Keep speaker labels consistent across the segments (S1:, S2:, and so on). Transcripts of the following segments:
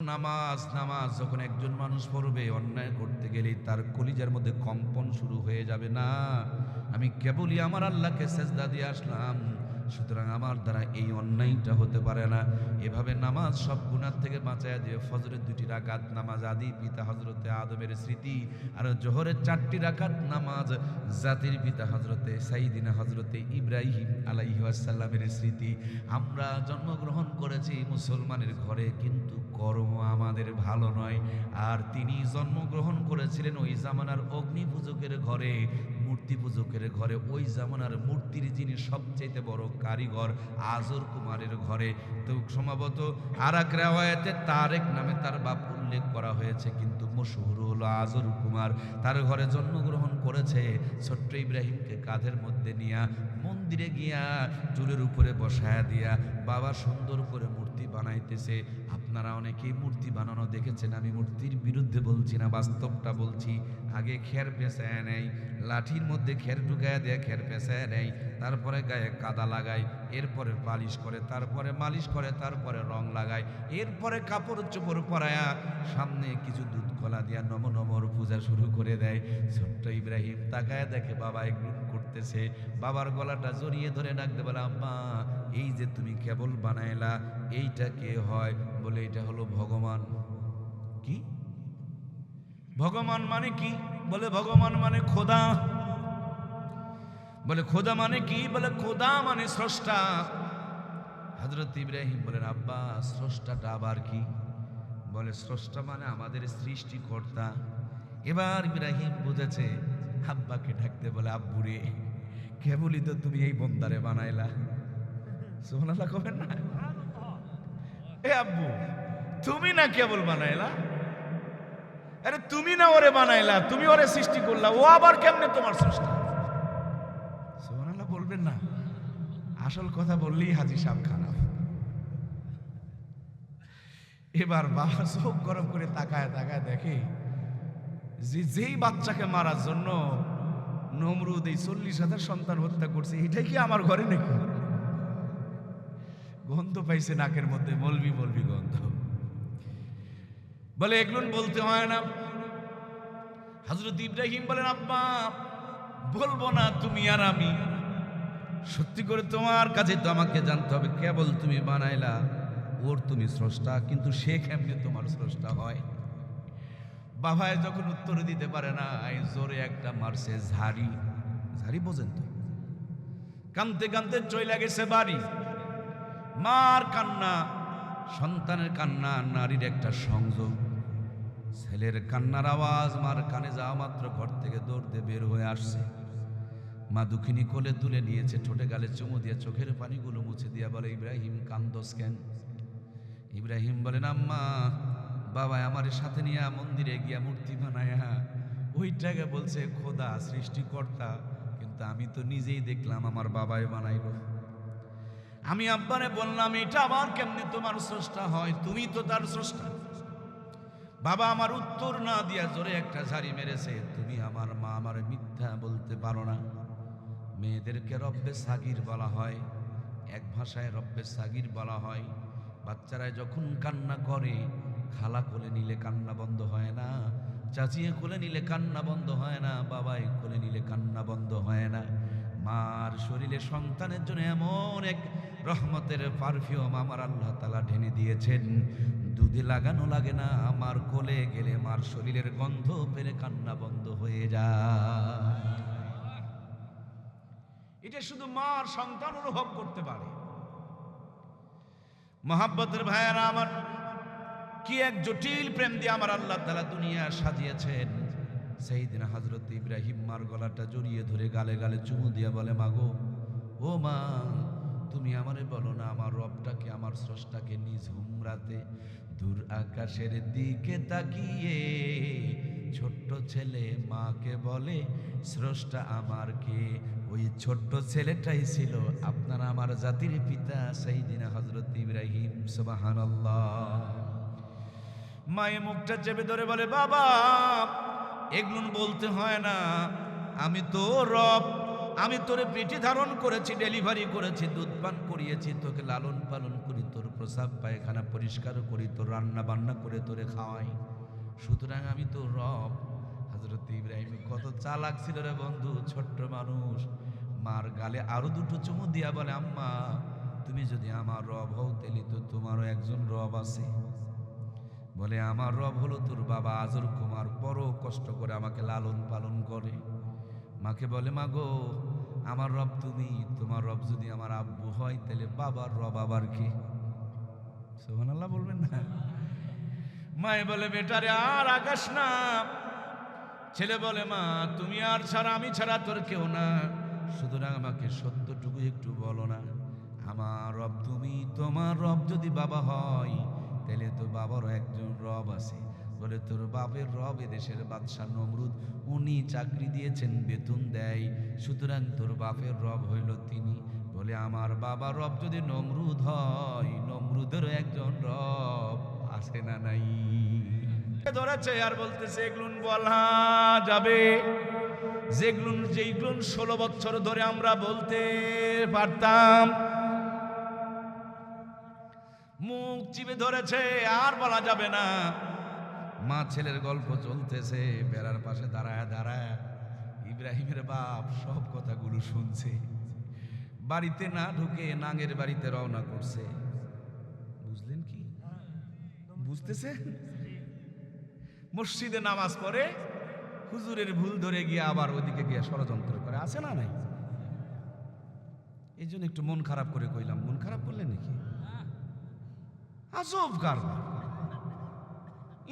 S1: নামাজ নামাজ যখন একজন মানুষ পড়বে, অন্যায় করতে গেলে তার কলিজার মধ্যে কম্পন শুরু হয়ে যাবে। না, আমি কেবলই আমার আল্লাহকে সেজদা দিয়ে আসলাম। সুতরাং আমার দ্বারা এই অন্যায়টা হতে পারে না। এভাবে নামাজ সব গুণার থেকে বাঁচায় দিয়ে ফজরের দুটি রাকাত, নামাজ আদি, পিতা হজরতে আদমের স্মৃতি, আর জোহরের চারটি রাকাত, নামাজ জাতির পিতা হজরতে সাইদিনা হজরতে ইব্রাহিম আলাইহাসাল্লামের স্মৃতি। আমরা জন্মগ্রহণ করেছি মুসলমানের ঘরে, কিন্তু কর্ম আমাদের ভালো নয়। আর তিনি জন্মগ্রহণ করেছিলেন ওই জামানার অগ্নি পূজকের ঘরে। মূর্তি পূজকের ঘরে, ওই জামানার মূর্তির যিনি সবচেয়ে বড় কারিগর আজর কুমারের ঘরে, তো সম্ভবত আর এক রেওয়ায়তে তারেক নামে তার বাপ উল্লেখ করা হয়েছে। কিন্তু মশহুর হলো আজর কুমার তার ঘরে জন্মগ্রহণ করেছে। ছোট্ট ইব্রাহিমকে কাঁধের মধ্যে নিয়া মন্দিরে গিয়া চুলের উপরে বসায়া দিয়া, বাবা সুন্দর করে মূর্তি বানাইতেছে। আপনারা অনেকেই মূর্তি বানানো দেখেছেন, আমি মূর্তির বিরুদ্ধে বলছি না, বাস্তবটা বলছি। আগে খের পেঁচায় নেয় লাঠির মধ্যে খের ঢুকায় দেয় খের পেঁচায় নেয় তারপরে গায়ে কাদা লাগায়, এরপরে পালিশ করে, তারপরে মালিশ করে, তারপরে রং লাগায়, এরপরে কাপড় চোপড় পরায়া সামনে কিছু দুধ কলা দিয়া নম নমর পূজা শুরু করে দেয়। ছোট্ট ইব্রাহিম তাকায় দেখে বাবা এগুলো করতেছে। বাবার গলাটা জড়িয়ে ধরে ডাকতে বলে, আম্মা এই যে তুমি কেবল বানাইলা এইটা কে হয় বলে এটা হলো ভগবান। কি? ভগবান মানে কি? বলে ভগবান মানে খোদা। বলে খোদা মানে কি? বলে খোদা মানে স্রষ্টা। হজরত ইব্রাহিম বলেন, আব্বা, স্রষ্টাটা আবার কি? বলে, স্রষ্টা মানে আমাদের সৃষ্টিকর্তা। এবার ইব্রাহিম বুঝেছে, আব্বাকে ডাকতে বলে, আব্বুরে, কেবলই তো তুমি এই বন্দারে বানাইলা। সুবহানাল্লাহ কবেন না? এ আব্বু, তুমি না কেবল বানাইলা? আরে তুমি না ওরে বানাইলা, তুমি ওরে সৃষ্টি করলা, ও আবার কেমনে তোমার সৃষ্টি সুবহানাল্লাহ বলবেন না। আসল কথা বললেই হাজি সাহেব খারাপ। এবার বাবা চোখ গরম করে তাকায় তাকায় দেখে, যে যেই বাচ্চাকে মারার জন্য নমরুদ এই চল্লিশ হাজার সন্তান হত্যা করছে, এটাই কি আমার ঘরে নাকি? গন্ধ পাইছে নাকের মধ্যে, মলবি মলবি গন্ধ। বলে, এগুলো বলতে হয় না। হজরত ইব্রাহিম বলেন, আব্বা, বলব না তুমি আর আমি। সত্যি করে তোমার কাছে তো আমাকে জানতে হবে, কেবল তুমি বানাইলা, ওর তুমি স্রষ্টা, কিন্তু সে কেমনে তোমার স্রষ্টা হয়? বাবায় যখন উত্তর দিতে পারে না এই জোরে একটা মারছে ঝাড়ি। ঝাড়ি বোঝেন তো? কানতে কানতে চইলা গেছে বাড়ি। মার কান্না, সন্তানের কান্না, নারীর একটা সংযোগ। ছেলের কান্নার আওয়াজ মার কানে যাওয়া মাত্র ঘর থেকে দৌড় দিয়ে বের হয়ে আসছে। মা দুঃখিনী কোলে তুলে নিয়েছে, ঠোঁটে গালে চুমু দিয়ে চোখের পানিগুলো মুছে দিয়া বলে, ইব্রাহিম, কান্দস কেন? ইব্রাহিম বলেন আম্মা বাবা আমার সাথে নিয়ে মন্দিরে গিয়া মূর্তি বানায়া ওইটাকে বলছে, খোদা, সৃষ্টিকর্তা, কিন্তু আমি তো নিজেই দেখলাম আমার বাবাই বানাইল আমি আব্বারে বললাম, এটা আবার কেমনে তোমার স্রষ্টা হয়? তুমি তো তার স্রষ্টা। বাবা আমার উত্তর না দিয়া জোরে একটা ঝাড়ি মেরেছে, তুমি আমার মা, আমার মিথ্যা বলতে পারো না। মেয়েদেরকে রব্বে সাগির বলা হয়, এক ভাষায় রব্বে সাগির বলা হয়। বাচ্চারা যখন কান্না করে, খালা কোলে নিলে কান্না বন্ধ হয় না, চাচিয়ে কোলে নিলে কান্না বন্ধ হয় না, বাবাই কোলে নিলে কান্না বন্ধ হয় না। মার শরীরে সন্তানের জন্য এমন এক রহমতের পারফিউম আমার আল্লাহ তালা ঢেনে দিয়েছেন। দুধে লাগানো লাগে না, আমার কোলে গেলে মার শরীরের গন্ধ পেলে কান্না বন্ধ হয়ে যায়। এটা শুধু মার সন্তান অনুভব করতে পারে। মহাব্বতের ভাইয়ারা আমার, কি এক জটিল প্রেম দিয়ে আমার আল্লাহ তালা দুনিয়া সাজিয়েছেন। সেই দিন হজরত ইব্রাহিম মার গলাটা জড়িয়ে ধরে গালে গালে চুমু দিয়ে বলে, মাগো, ও মা, তুমি আমারে বলো না, আমার রবটাকে, আমার স্রষ্টাকে নিজ হুমরাতে দূর আকাশের দিকে তাকিয়ে ছোট্ট ছেলে মাকে বলে, স্রষ্টা আমার কে? ওই ছোট্ট ছেলেটাই ছিল আপনার আমার জাতির পিতা সেই দিন হজরত ইব্রাহিম, সুবহানাল্লাহ। মায়ে মুখটা চেপে ধরে বলে, বাবা এগুলো বলতে হয় না। আমি তো রব, আমি তোরে পেটে ধারণ করেছি, ডেলিভারি করেছি, দুধ পান করিয়েছি, তোকে লালন পালন করি, তোর প্রসাব পায়খানা পরিষ্কার করি, তোর রান্না বান্না করে তোরে খাওয়াই। সুতরাং আমি তো রব। হজরত ইব্রাহিম কত চালাক ছিল রে বন্ধু, ছোট্ট মানুষ। মার গালে আরও দুটো চুমু দিয়া বলে, আম্মা, তুমি যদি আমার রব হও, তাহলে তো তোমারও একজন রব আছে। বলে, আমার রব হলো তোর বাবা আজর কুমার, বড় কষ্ট করে আমাকে লালন পালন করে। মাকে বলে, মা গো, আমার রব তুমি, তোমার রব যদি আমার আব্বু হয়, তাহলে বাবার রব আবার কি? সোহান আল্লাহ বলবেন না? মায়ে বলে বেটারে আর আকাশ না। ছেলে বলে, মা, তুমি আর ছাড়া, আমি ছাড়া তোর কেউ না। সুতরাং আমাকে সত্যটুকু একটু বলো না। আমার রব তুমি, তোমার রব যদি বাবা হয় তাহলে তো বাবারও একজন রব আছে। বলে তোর বাপের রব এদেশের বাদশাহ নমরুদ, উনি চাকরি দিয়েছেন, বেতন দেয়। সুতরাং তোর বাপের রব হইল তিনি। বলে আমার বাবা রব যদি নমরুদ হয়, নমরুদেরও একজন রব আছে না নাই? ধরেছে আর বলতেছে এগুলো বলা যাবে। যেগুলো যেগুলো ষোলো বছর ধরে আমরা বলতে পারতাম চিপে ধরেছে, আর বলা যাবে না। মা ছেলের গল্প চলতেছে, বেড়ার পাশে দাঁড়ায় দাঁড়ায় ইব্রাহিমের বাপ সব কথাগুলো শুনছে। বাড়িতে না ঢুকে নাঙের বাড়িতে রওনা করছে। বুঝলেন কি? বুঝতেছে মসজিদে নামাজ পড়ে, হুজুরের ভুল ধরে গিয়ে আবার ওইদিকে গিয়ে ষড়যন্ত্র করে। আছে না নাই? এই জন্য একটু মন খারাপ করে কইলাম। মন খারাপ করলেন নাকি?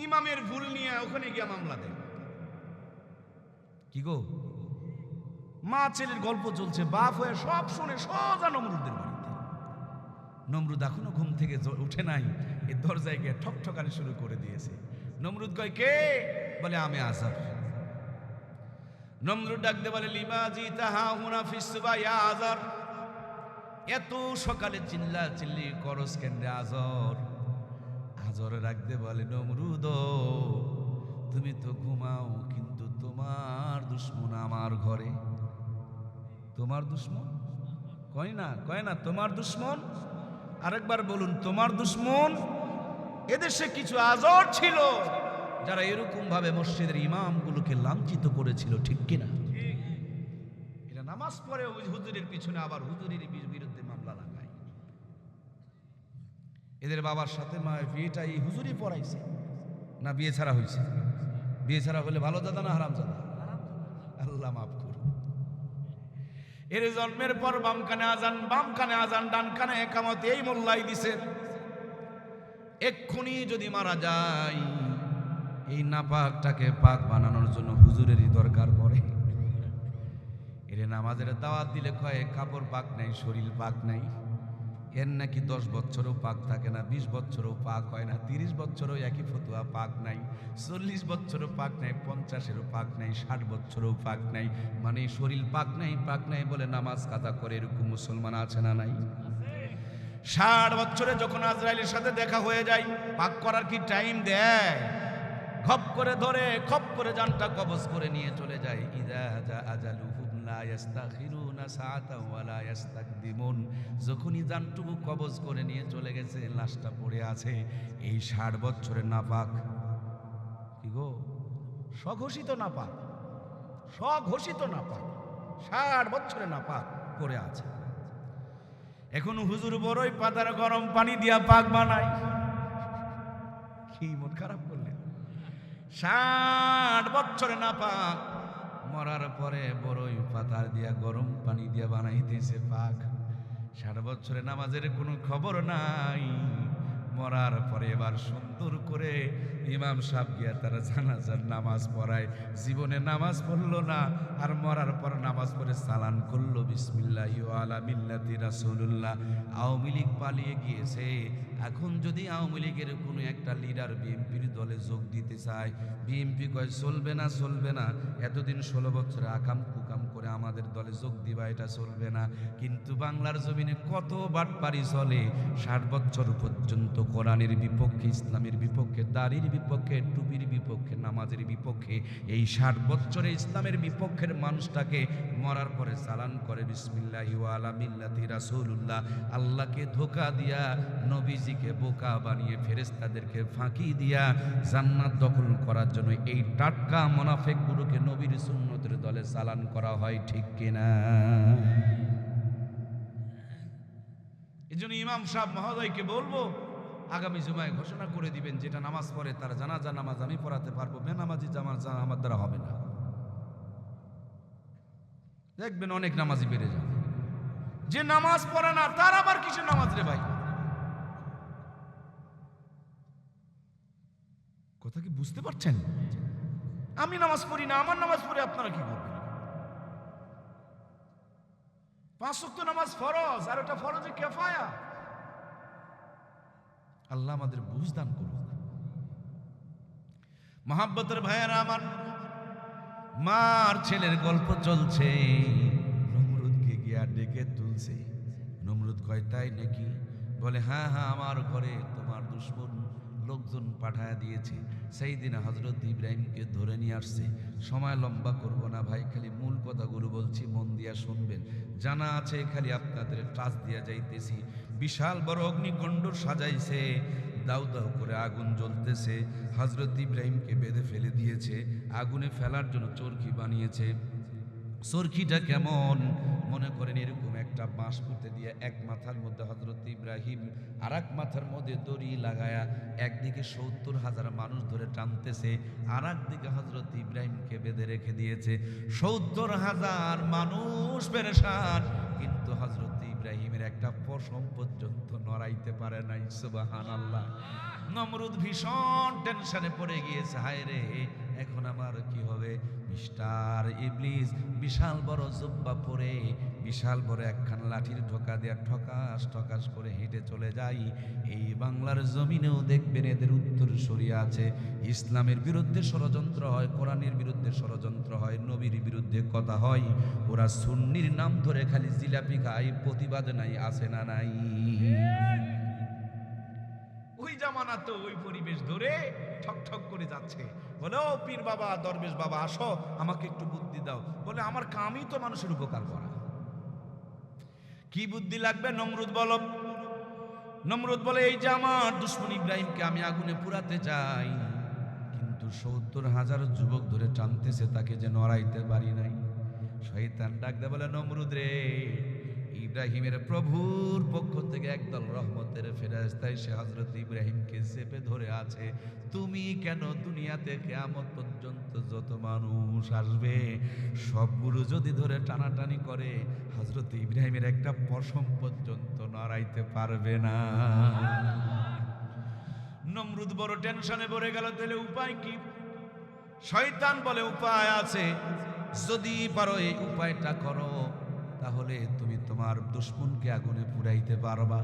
S1: ইমামের ভুল নিয়ে ওখানে গিয়ে মামলা দেয়। কি গো? মা ছেলের গল্প চলছে, বাপ হয়ে সব শুনে সোজা নমরুদের বাড়িতে। নমরুদ এখনও ঘুম থেকে উঠে নাই, এ দরজায় গিয়ে ঠক ঠকানি শুরু করে দিয়েছে। নমরুদ কয়, কে? বলে, আমি আসার নমরুদ ডাকতে বলে লিমাজি তাহা হুনা ফিসবা ইয়া আজার এত সকালে চিল্লা চিল্লি করস কেন্দ্রে আজর। আজর রাখতে বলে, নমরুদ, তুমি তো ঘুমাও, কিন্তু তোমার দুশ্মন আমার ঘরে। তোমার দুশ্মন? কয় না কয় না, তোমার দুশ্মন? আরেকবার বলুন, তোমার দুশ্মন? এদেশে কিছু আজর ছিল যারা এরকম ভাবে মসজিদের ইমামগুলোকে লাঞ্ছিত করেছিল, ঠিক কিনা? এটা পরে ওই হুজুরের পিছনে আবার হুজুরের বিরুদ্ধে মামলা লাগায়। এদের বাবার সাথে মা বিয়েটা এই হুজুরই পড়াইছে। না, বিয়ে ছাড়া হয়েছে বিয়ে ছাড়া হলে ভালো দাদা না হারাম দাদা? আল্লাহ মাফ করুন এর জন্মের পর বাম কানে আজান বাম কানে আজান ডান কানে একামত, এই মোল্লাই দিছে। এক্ষুনি যদি মারা যায়, এই নাপাকটাকে পাক বানানোর জন্য হুজুরেরই দরকার পড়ে। এর নামাজের দাওয়াত দিলে কয়ে, কাপড় পাক নাই, শরীর পাক নাই। এর নাকি দশ বছরও পাক থাকে না, বিশ বছরও পাক হয় না, তিরিশ বছরও একই ফতুয়া পাক নাই, চল্লিশ বছরও পাক নাই, পঞ্চাশেরও পাক নাই, ষাট বছরও পাক নাই। মানে শরীর পাক নাই পাক নাই বলে নামাজ কাজা করে এরকম মুসলমান আছে না নাই? ষাট বছরে যখন আজরাইলের সাথে দেখা হয়ে যায়, পাক করার কি টাইম দেয়? খপ করে ধরে, খপ করে জানটা কবজ করে নিয়ে চলে যায়, ইদা যা যখনই জানটুকু কবজ করে নিয়ে চলে গেছে, লাশটা পড়ে আছে। এই ষাট বছরের নাপাক। কি গো? স্বঘোষিত নাপাক। স্বঘোষিত নাপাক। ষাট বছরের নাপাক পড়ে আছে। এখন হুজুর বড়ই পাতার গরম পানি দিয়া পাক বানায়। কি মন খারাপ করলেন? ষাট বছরে না পাক মরার পরে বড়ই পাতার দিয়া গরম পানি দিয়া বানাইতেছে পাক। ষাট বছরে নামাজের কোনো খবর নাই। মরার পরে এবার সুন্দর করে ইমাম সাহেব গিয়া তারা জানাজার নামাজ পড়ায়। জীবনে নামাজ পড়ল না, আর মরার পর নামাজ পড়ে সালান করল, বিসমিল্লাহ আলা মিল্লাতি রাসূলুল্লাহ। আওয়ামী লীগ পালিয়ে গিয়েছে। এখন যদি আওয়ামী লীগের কোনো একটা লিডার বিএনপির দলে যোগ দিতে চায়, বিএনপি কয় চলবে না চলবে না। এতদিন ষোলো বছরে আকাম করে আমাদের দলে যোগ দিবা, এটা চলবে না। কিন্তু বাংলার জমিনে কত বাটপারি চলে, ষাট বছর পর্যন্ত কোরআনের বিপক্ষে, ইসলামের বিপক্ষে, দাড়ির বিপক্ষে, টুপির বিপক্ষে, নামাজের বিপক্ষে, এই ষাট বছরে ইসলামের বিপক্ষের মানুষটাকে মরার পরে চালান করে, বিসমিল্লাহ আলা মিল্লাতি রাসূলুল্লাহ। আল্লাহকে ধোকা দিয়া, নবীজিকে বোকা বানিয়ে ফেরেস্তাদেরকে ফাঁকি দিয়া জান্নাত দখল করার জন্য এই টাটকা মোনাফেকগুলোকে নবীর সুন্নতের দলে চালান করা হয় ঠিক কিনা? এই জন্য ইমাম সাহেব মহোদয়কে বলব, আগামী জুমায় ঘোষণা করে দিবেন, যেটা নামাজ পড়ে তার জানাজা, নামাজ আমি পড়াতে পারব, বেনামাজি জামার জানা আমার দ্বারা হবে না। দেখবেন অনেক নামাজি বেড়ে যাবে। যে নামাজ পড়ে না, তার আবার কিসের নামাজ রে ভাই? কথা কি বুঝতে পারছেন? আমি নামাজ পড়ি না, আমার নামাজ পড়ে আপনারা কি করবেন পাঁচ ওয়াক্ত নামাজ ফরজ, আর ওটা ফরজে কেফায়া? আল্লাহ আমাদের বুঝ দান করুন মহাব্বতের ভাইয়েরা আমার, মার ছেলের গল্প চলছে। নমরুদকে গিয়া ডেকে তুলছে। নমরুদ কয়, তাই নাকি? বলে হ্যাঁ হ্যাঁ আমার ঘরে তোমার দুশ্মন লোকজন পাঠায় দিয়েছে। সেই দিন হজরত ইব্রাহিমকে ধরে নিয়ে আসছে। সময় লম্বা করব না ভাই, খালি মূল কথাগুলো বলছি, মন দিয়া শুনবেন। জানা আছে খালি আপনাদের টাচ দিয়া যাইতেছি। বিশাল বড় অগ্নিকণ্ড সাজাইছে। দাউ দাউ করে আগুন জ্বলতেছে। হজরত ইব্রাহিমকে বেঁধে ফেলে দিয়েছে। আগুনে ফেলার জন্য চরকি বানিয়েছে। চরকিটা কেমন? মনে করেন এরকম একটা বাঁশ পুঁতে দিয়ে এক মাথার মধ্যে হজরত ইব্রাহিম আর এক মাথার মধ্যে দড়ি লাগায়া একদিকে সত্তর হাজার মানুষ ধরে টানতেছে আর একদিকে হজরত ইব্রাহিমকে বেঁধে রেখে দিয়েছে। সত্তর হাজার মানুষ পেরেশান, কিন্তু হজরত ইব্রাহিমের একটা পশম পর্যন্ত নড়াইতে পারে নাই সুবাহান আল্লাহ নমরুদ ভীষণ টেনশনে পড়ে গিয়েছে হায় রে এখন আমার কি হবে? মিস্টার ইবলিস, বিশাল বড় জুব্বা পরে, বিশাল বড় একখান লাঠির ঠোকা দেয়া ঠকাস ঠকাস করে হেঁটে চলে যাই। এই বাংলার জমিনেও দেখবেন এদের উত্তর সরিয়ে আছে। ইসলামের বিরুদ্ধে ষড়যন্ত্র হয়, কোরআনের বিরুদ্ধে ষড়যন্ত্র হয়, নবীর বিরুদ্ধে কথা হয়। ওরা সুন্নির নাম ধরে খালি জিলাপি খায়, প্রতিবাদ নাই, আছে না নাই? জামানা ওই পরিবেশ ধরে ঠক ঠক করে যাচ্ছে। বলে, ও পীর বাবা, দরবেশ বাবা, আসো, আমাকে একটু বুদ্ধি দাও। বলে, আমার কামই তো মানুষের উপকার করা। কি বুদ্ধি লাগবে? নমরুদ বলো। নমরুদ বলে, এই যে আমার দুশ্মন ইব্রাহিমকে আমি আগুনে পুরাতে চাই, কিন্তু সত্তর হাজার যুবক ধরে টানতেছে, তাকে যে নড়াইতে পারি নাই। শয়তান ডাকতে বলে, নমরুদ রে ইব্রাহিমের প্রভুর পক্ষ থেকে একদল রহমতের ফেরাস্তায় সে হজরত ইব্রাহিমকে চেপে ধরে আছে। তুমি কেন দুনিয়াতে কেয়ামত পর্যন্ত যত মানুষ আসবে, সবগুলো যদি ধরে টানাটানি করে হজরত ইব্রাহিমের একটা পশম পর্যন্ত নড়াইতে পারবে না। নমরুদ বড় টেনশনে পড়ে গেল, তাহলে উপায় কি? শয়তান বলে উপায় আছে। যদি পারো এই উপায়টা করো, তাহলে তুমি তোমার দুশ্মনকে আগুনে পুরাইতে পারবা?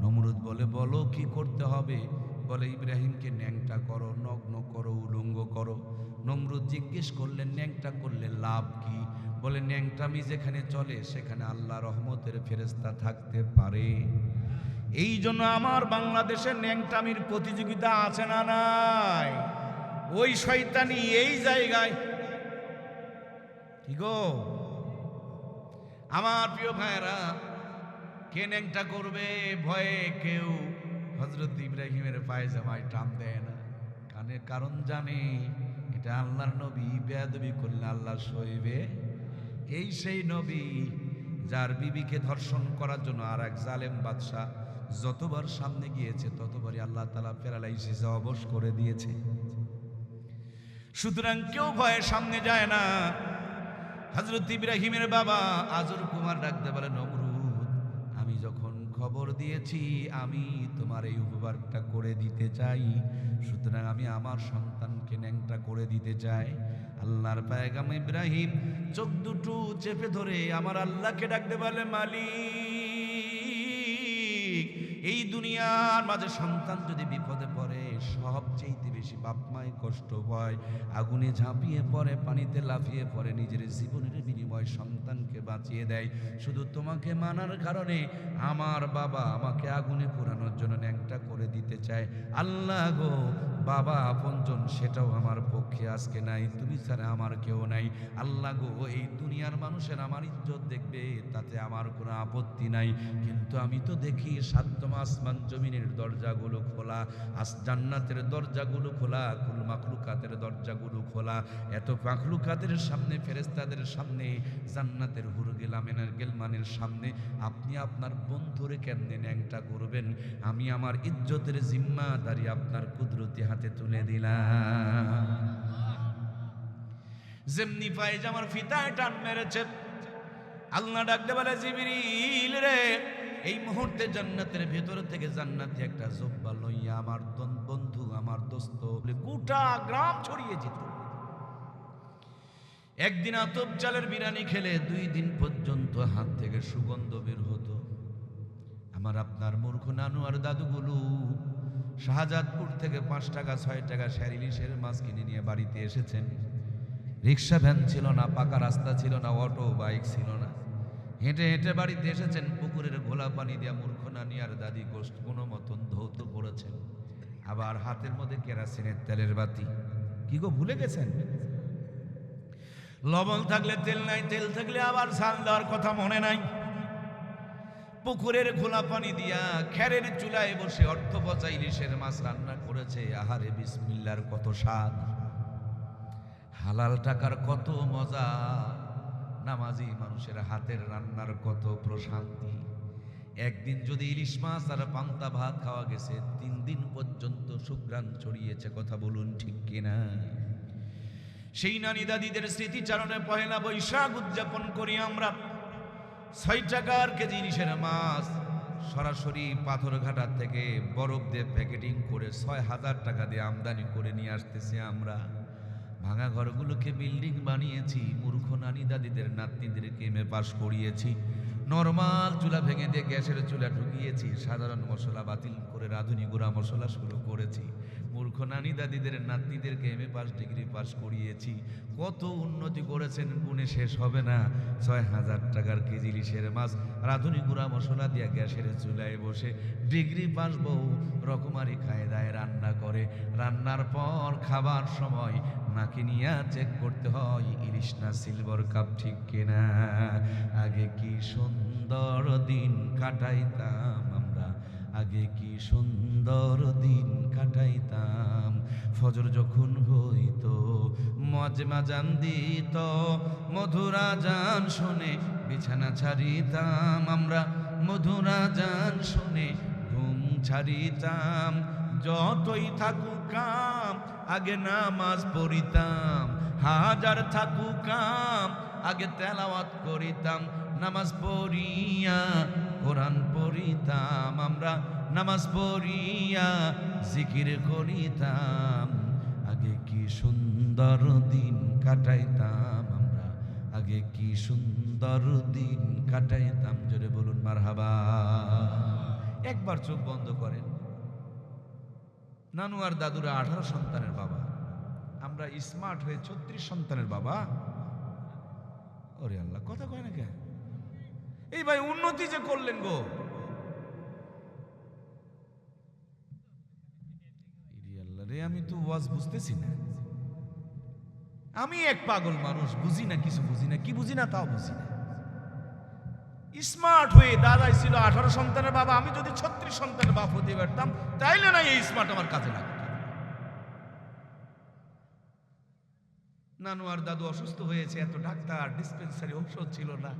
S1: নমরুদ বলে, বলো, কি করতে হবে? বলে, ইব্রাহিমকে ন্যাংটা করো, নগ্ন করো, উলঙ্গ করো। নমরুদ জিজ্ঞেস করলেন, ন্যাংটা করলে লাভ কি? বলে ন্যাংটামি যেখানে চলে, সেখানে আল্লাহ রহমতের ফেরেস্তা থাকতে পারে। এই জন্য আমার বাংলাদেশে ন্যাংটামির প্রতিযোগিতা আছে না নাই? ওই শয়তানি এই জায়গায়। কি গো? আমার প্রিয় ভাইরা কে ন্যাংটা করবে ভয়ে কেউ হজরত ইব্রাহিমের পায়জামায় টান দেয় না। কানের কারণ জানে, এটা আল্লাহর নবী, বেয়াদবি করলে আল্লাহ সইবে। এই সেই নবী যার বিবিকে ধর্ষণ করার জন্য আর এক জালেম বাদশাহ যতবার সামনে গিয়েছে, ততবারই আল্লাহ তালা প্যারালাইসিসে অবশ করে দিয়েছে। সুতরাং কেউ ভয়ে সামনে যায় না। হজরত ইব্রাহিমের বাবা আজর কুমার ডাকতে বলে নমরুদ আমি যখন খবর দিয়েছি, আমি তোমার এই উপকারটা করে দিতে চাই। সুতরাং আমি আমার সন্তানকে ন্যাংটা করে দিতে চাই। আল্লাহর পায়গাম ইব্রাহিম চোখ দুটো চেপে ধরে আমার আল্লাহকে ডাকতে বলে, মালিক, এই দুনিয়ার মাঝে সন্তান যদি বিপদে বাপ মায় কষ্ট হয়, আগুনে ঝাঁপিয়ে পড়ে, পানিতে লাফিয়ে পড়ে, নিজের জীবনের বিনিময় সন্তানকে বাঁচিয়ে দেয়। শুধু তোমাকে মানার কারণে আমার বাবা আমাকে আগুনে পোড়ানোর জন্য ন্যাংটা করে দিতে চায়। আল্লাহ গো বাবা আপনজন, সেটাও আমার পক্ষে, আজকে নাই। তুমি ছাড়া আমার কেউ নাই। আল্লাহ গো, এই দুনিয়ার মানুষের আমার ইজ্জত দেখবে, তাতে আমার কোনো আপত্তি নাই। কিন্তু আমি তো দেখি সাতম আসমান জমিনের দরজাগুলো খোলা, আস জান্নাতের দরজাগুলো খোলা, কুল মাখলুকাতের দরজাগুলো খোলা। এত মাখলুকাতের সামনে ফেরেস্তাদের সামনে, জান্নাতের হুর গেলামেনের গেলমানের সামনে, আপনি আপনার বন্ধুরে কেমনে ন্যাংটা করবেন? আমি আমার ইজ্জতের জিম্মাদারি আপনার কুদরতি হাতে তুলে দিলাম। যেমনি পায়জামার ফিতায় টান মেরেছে। আল্লাহ ডাকতে বলে, জিবিরিল রে, এই মুহূর্তে জান্নাতের ভেতর থেকে জান্নাতে একটা জব্বা লইয়া আমার বন্ধু, আমার দোস্ত গোটা গ্রাম ছড়িয়ে যেত। একদিন আতপ চালের বিরানি খেলে দুই দিন পর্যন্ত হাত থেকে সুগন্ধ বের হতো। আমার আপনার মূর্খ নানু আর দাদুগুলো শাহজাদপুর থেকে পাঁচ টাকা, ছয় টাকা শ্যারিলিশের মাছ কিনে নিয়ে বাড়িতে এসেছেন। রিক্সা ভ্যান ছিল না, পাকা রাস্তা ছিল না, অটো, বাইক ছিল না। হেঁটে হেঁটে বাড়িতে এসেছেন, পুকুরের ঘোলা পানি দিয়া মূর্খ নানি আর দাদি গোষ্ঠ কোনো মতন ধৌত করেছেন আবার হাতের মধ্যে কেরাসিনের তেলের বাতি। কি গো, ভুলে গেছেন? লবণ থাকলে তেল নাই, তেল থাকলে আবার ঝাল দেওয়ার কথা মনে নাই। পুকুরের খোলা পানি দিয়া খেরের চুলায় বসে অর্থ পচা ইলিশের মাছ রান্না করেছে। আহারে বিসমিল্লার কত স্বাদ। হালাল টাকার কত মজা। নামাজি মানুষের হাতের রান্নার কত প্রশান্তি। একদিন যদি ইলিশ মাছ আর পান্তা ভাত খাওয়া গেছে, তিন দিন পর্যন্ত সুগ্রাণ ছড়িয়েছে, কথা বলুন ঠিক কিনা? সেই নানি দাদিদের স্মৃতিচারণে পহেলা বৈশাখ উদযাপন করি আমরা। ছয় টাকার কেজি ইলিশের মাছ। সরাসরি পাথরঘাটার থেকে বরফ দিয়ে প্যাকেটিং করে ছয় হাজার টাকা দিয়ে আমদানি করে নিয়ে আসতেছি আমরা। ভাঙা ঘরগুলোকে বিল্ডিং বানিয়েছি, মূর্খ নানি দাদিদের নাতনিদেরকে এমে পাশ করিয়েছি। নর্মাল চুলা ভেঙে দিয়ে গ্যাসের চুলা ঢুকিয়েছি, সাধারণ মশলা বাতিল করে রাঁধুনি গুঁড়া মশলা শুরু করেছি। মূর্খ নানি দাদিদের নাতনিদেরকে M A pass degree pass করিয়েছি। কত উন্নতি করেছেন, গুণে শেষ হবে না। ছয় হাজার টাকার কেজি ইলিশের মাছ, রাঁধুনি গুঁড়া মশলা দিয়ে গ্যাসের চুলায় বসে ডিগ্রি পাস বহু রকমারি কায়দায় রান্না করে। রান্নার পর খাবার সময় নাকি নিয়ে চেক করতে হয়, ইলিশ না সিলভার কাপ ঠিক কিনা। আগে কি সুন্দর দিন কাটাইতাম আগে কি সুন্দর দিন কাটাইতাম? ফজর যখন হইতো মজমা জান দিত, মধুরা জান শুনে বিছানা ছাড়িতাম আমরা। মধুরা জান শুনে ঘুম ছাড়িতাম, যতই থাকুক কাম আগে নামাজ পড়িতাম। হাজার থাকুক কাম আগে তেলাওয়াত করিতাম, নামাজ পড়িয়া কোরআন পড়িতাম, আমরা নামাজ পড়িয়া জিকির করিতাম। আগে কি সুন্দর দিন কাটাইতাম, আমরা আগে কি সুন্দর দিন কাটাইতাম। জোরে বলুন, মারহাবা। একবার চোখ বন্ধ করেন। নানু আর দাদুরা আঠারো সন্তানের বাবা। আমরা স্মার্ট হয়ে ছত্রিশ সন্তানের বাবা। ওরে আল্লাহ, কথা কয় না কেন? এই ভাই উন্নতি যে করলেন গো। আমি তো ওয়াজ বুঝতেছি না। আমি এক পাগল মানুষ, বুঝি না কিছু, বুঝি না। কি বুঝি না তাও বুঝি না। স্মার্ট হয়ে দাদাই ছিল আঠারো সন্তানের বাবা, আমি যদি ছত্রিশ সন্তানের বাপ হতে পারতাম, তাইলে না এই স্মার্ট আমার কাজে লাগতো। নানু আর দাদু অসুস্থ হয়েছে, এত ডাক্তার ডিসপেন্সারি ঔষধ ছিল না।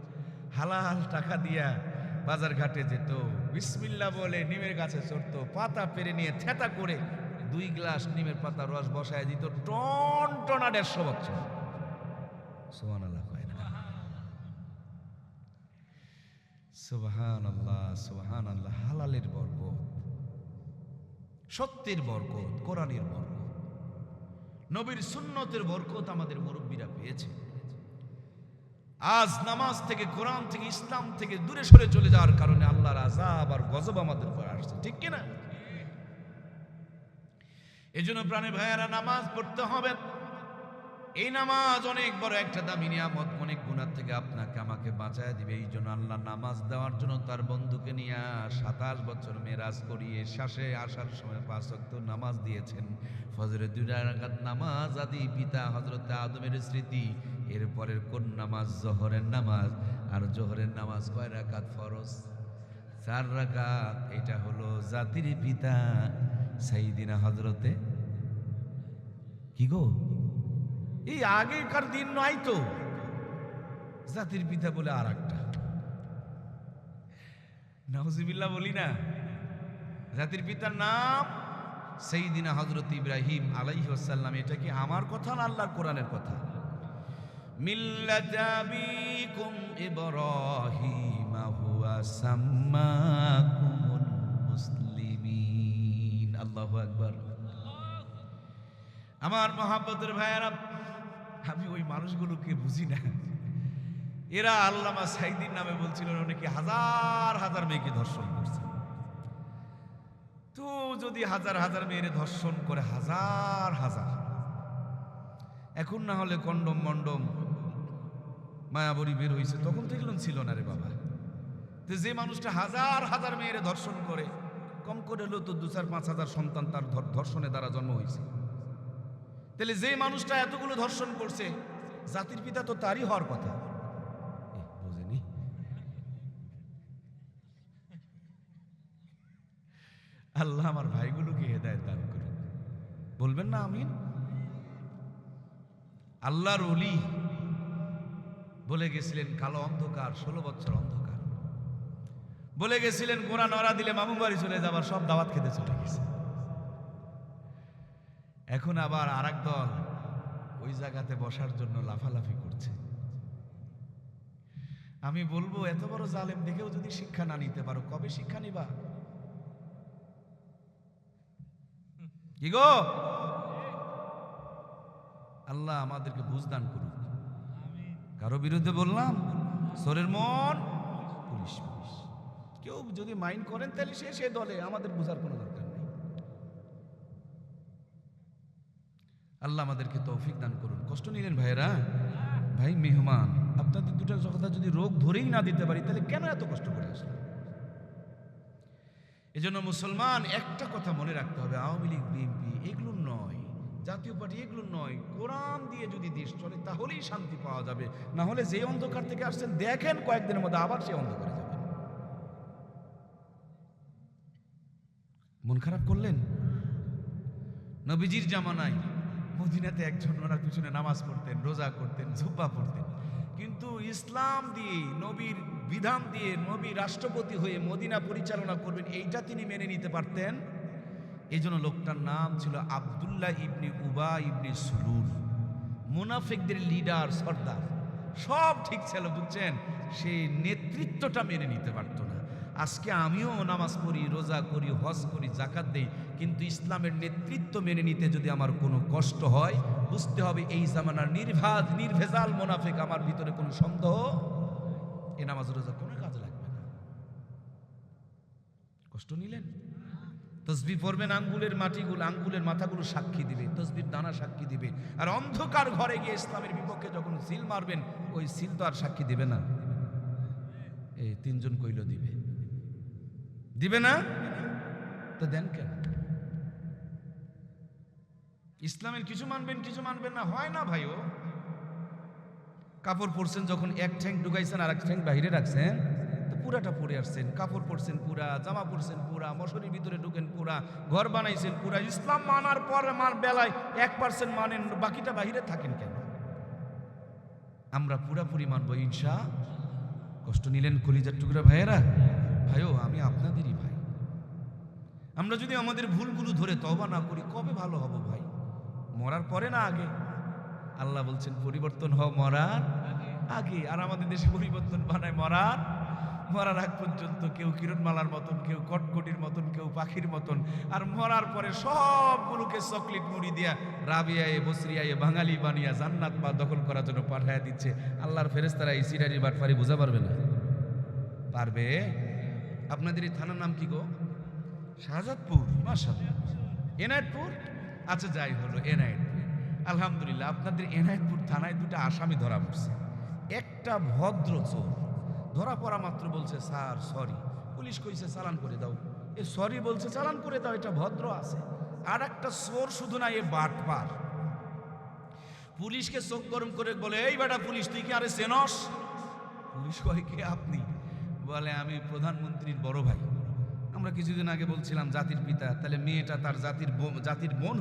S1: হালাল টাকা দিয়া বাজার ঘাটে যেত। বিসমিল্লা বলে নিমের গাছে চড়তো। পাতা পেরে নিয়ে থেতা করে দুই গ্লাস নিমের পাতা রস বসায় দিত। টন টনা দেড়শো বছর। সোহান আল্লাহ কয় না। সুবহান আল্লাহ সুবহান আল্লাহ হালালের বরকত। সত্যের বরকত, কোরআনের বরকত। নবীর সুন্নতের বরকত আমাদের মুরব্বীরা পেয়েছে। আজ নামাজ থেকে, কোরআন থেকে, ইসলাম থেকে দূরে সরে চলে যাওয়ার কারণে আল্লাহর আজাব আর গজব আমাদের উপর আসছে, ঠিক কিনা? জন্য প্রাণে ভাইয়ারা, নামাজ পড়তে হবে। এই নামাজ অনেক বড় একটা দামি নিয়ামত। অনেক গুণার থেকে আপনাকে আমাকে বাঁচায় দিবে। এই জন্য আল্লাহ নামাজ দেওয়ার জন্য তার বন্ধুকে নিয়ে সাতাশ বছর মেরাজ করিয়ে শ্বাসে আসার সময় পাঁচ ওয়াক্ত নামাজ দিয়েছেন। ফজরের দুই নামাজ আদি পিতা হজরত আদমের স্মৃতি, এরপরের কোন নামাজ? জহরের নামাজ। আর জোহরের নামাজ কয় রাকাত ফরজ? চার রাকাত। এটা হলো জাতির পিতা, সাইদিনা হজরতে কি গো? এই আগেকার দিন নয় তো। জাতির পিতা বলে আর একটা নাউজিবিল্লাহ বলি না। জাতির পিতার নাম সেই সেইদিনা হজরত ইব্রাহিম আলাইহি এটা কি আমার কথা না আল্লাহর কোরআনের কথা? আমার মহাব্বতের ভাইয়ারা আমি ওই মানুষগুলোকে বুঝি না। এরা আল্লামা সাইদিন নামে বলছিল অনেকে হাজার হাজার মেয়েকে ধর্ষণ করছে? তো যদি হাজার হাজার মেয়েরে ধর্ষণ করে হাজার হাজার, এখন না হলে কন্ডম মন্ডম মায়াবরী বের হয়েছে তখন তো এগুলো ছিল না রে বাবা। তো যে মানুষটা হাজার হাজার মেয়েরে ধর্ষণ করে, কম করে হলেও তো দু চার পাঁচ হাজার সন্তান তার ধর্ষণে দ্বারা জন্ম হয়েছে তাহলে যে মানুষটা এতগুলো ধর্ষণ করছে, জাতির পিতা তো তারই হওয়ার কথা। বোঝেনি? আল্লাহ আমার ভাইগুলোকে হেদায়ত দান করুন বলবেন না আমিন? আল্লাহর অলি বলে গেছিলেন কালো অন্ধকার, ষোলো বছর অন্ধকার। বলে গেছিলেন গোড়া নড়া দিলে মামু বাড়ি চলে যাবার, সব দাওয়াত খেতে চলে গেছে। এখন আবার আর দল ওই জায়গাতে বসার জন্য লাফালাফি করছে। আমি বলব, এত বড় জালেম দেখেও যদি শিক্ষা না নিতে পারো, কবে শিক্ষা নিবা? কি গো? আল্লাহ আমাদেরকে বুঝদান করুক। কারও বিরুদ্ধে বললাম, সোরের মন, পুলিশ পুলিশ। কেউ যদি মাইন্ড করেন, তাহলে সে সে দলে, আমাদের বোঝার কোনো দরকার নেই আল্লাহ আমাদেরকে তৌফিক দান করুন। কষ্ট নিলেন ভাইরা ভাই, মেহমান, আপনাদের দুটা কথা যদি রোগ ধরেই না দিতে পারি, তাহলে কেন এত কষ্ট করে আসলাম এজন্য মুসলমান, একটা কথা মনে রাখতে হবে, আওয়ামী লীগ, বিএনপি এগুলো নয়, জাতীয় পার্টি এগুলো নয়, কোরআন দিয়ে যদি দেশ চলে, তাহলেই শান্তি পাওয়া যাবে। না হলে যে অন্ধকার থেকে আসছেন, দেখেন কয়েকদিনের মধ্যে আবার সে অন্ধকারে যাবে মন খারাপ করলেন? নবীজির জামানায় মদিনাতে একজন ওনার পিছনে নামাজ পড়তেন, রোজা করতেন ঝুব্বা পড়তেন। কিন্তু ইসলাম দিয়ে, নবীর বিধান দিয়ে, নবী রাষ্ট্রপতি হয়ে মদিনা পরিচালনা করবেন, এইটা তিনি মেনে নিতে পারতেন। এই জন্য লোকটার নাম ছিল আবদুল্লাহ ইবনি উবা ইবনি সুলুল। মুনাফিকদের লিডার সর্দার। সব ঠিক ছিল, বুঝছেন? সে নেতৃত্বটা মেনে নিতে পারতো না। আজকে আমিও নামাজ পড়ি, রোজা করি, হজ করি জাকাত দেই। কিন্তু ইসলামের নেতৃত্ব মেনে নিতে যদি আমার কোনো কষ্ট হয়, বুঝতে হবে এই জামানার নির্ভাজ নির্ভেজাল মোনাফেক আমার ভিতরে কোনো সন্দেহ এ নামাজ রোজা কোনো কাজে লাগবে না। কষ্ট নিলেন? তসবি পড়বেন, আঙ্গুলের মাটিগুলো, আঙ্গুলের মাথাগুলো সাক্ষী দিবে, তসবির দানা সাক্ষী দিবে। আর অন্ধকার ঘরে গিয়ে ইসলামের বিপক্ষে যখন সিল মারবেন, ওই সিল তো আর সাক্ষী দিবে না। এই তিনজন কইল দিবে। দিবে না? তো দেন কেন? ইসলামের কিছু মানবেন কিছু মানবেন না। হয় না ভাইও। কাপড় পরছেন, যখন এক ঠ্যাং ঢুকাইছেন আর এক ঠ্যাং বাইরে রাখছেন, তো পুরাটা পরে আসছেন। কাপড় পরছেন পুরা, জামা পরছেন পুরা, মশারির ভিতরে ঢুকেন পুরা, ঘর বানাইছেন পুরা। ইসলাম মানার পর মার বেলায় এক পার্সেন্ট মানেন, বাকিটা বাহিরে থাকেন কেন? আমরা পুরাপুরি মানবো, ইনশা কষ্ট নিলেন কলিজার টুকরা ভাইয়েরা? ভাইও, আমি আপনাদেরই ভাই। আমরা যদি আমাদের ভুলগুলো ধরে তবা না করি, কবে ভালো হব মরার পরে না আগে? আল্লাহ বলছেন, পরিবর্তন হও মরার আগে। আর আমাদের দেশে পরিবর্তন বানায় মরার। মরার আগ পর্যন্ত কেউ কিরণমালার মতন, কেউ কটকটির মতন, কেউ পাখির মতন। আর মরার পরে সবগুলোকে চকলেট মুড়ি দিয়া রাবিয়ায়ে, বসরিয়ায়ে, বাঙালি বানিয়া জান্নাত বা দখল করার জন্য পাঠায়া দিচ্ছে। আল্লাহর ফেরেস্তারা এই সিরারি বাটফারি বোঝা পারবে না। পারবে? আপনাদের এই থানার নাম কি গো? শাহজাদপুর। মাশাআল্লাহ। এনায়তপুর? আচ্ছা যাই হলো এনায়তপুর আলহামদুলিল্লাহ, আপনাদের এনায়তপুর থানায় দুটো আসামি ধরা পড়ছে। একটা ভদ্র চোর। ধরা পড়া মাত্র বলছে, স্যার, সরি। পুলিশ কইছে, চালান করে দাও। এ সরি বলছে, চালান করে দাও, এটা ভদ্র আছে। আর একটা চোর শুধু না, এ বাটপার। পুলিশকে চোখ গরম করে বলে, এই বেটা পুলিশ, তুই কি আরে চেনস? পুলিশ কয়, কে আপনি? বলে, আমি প্রধানমন্ত্রীর বড় ভাই। আমরা কিছুদিন আগে বলছিলাম, জাতির পিতা। তাহলে মেয়েটা তার জাতির জাতির বোন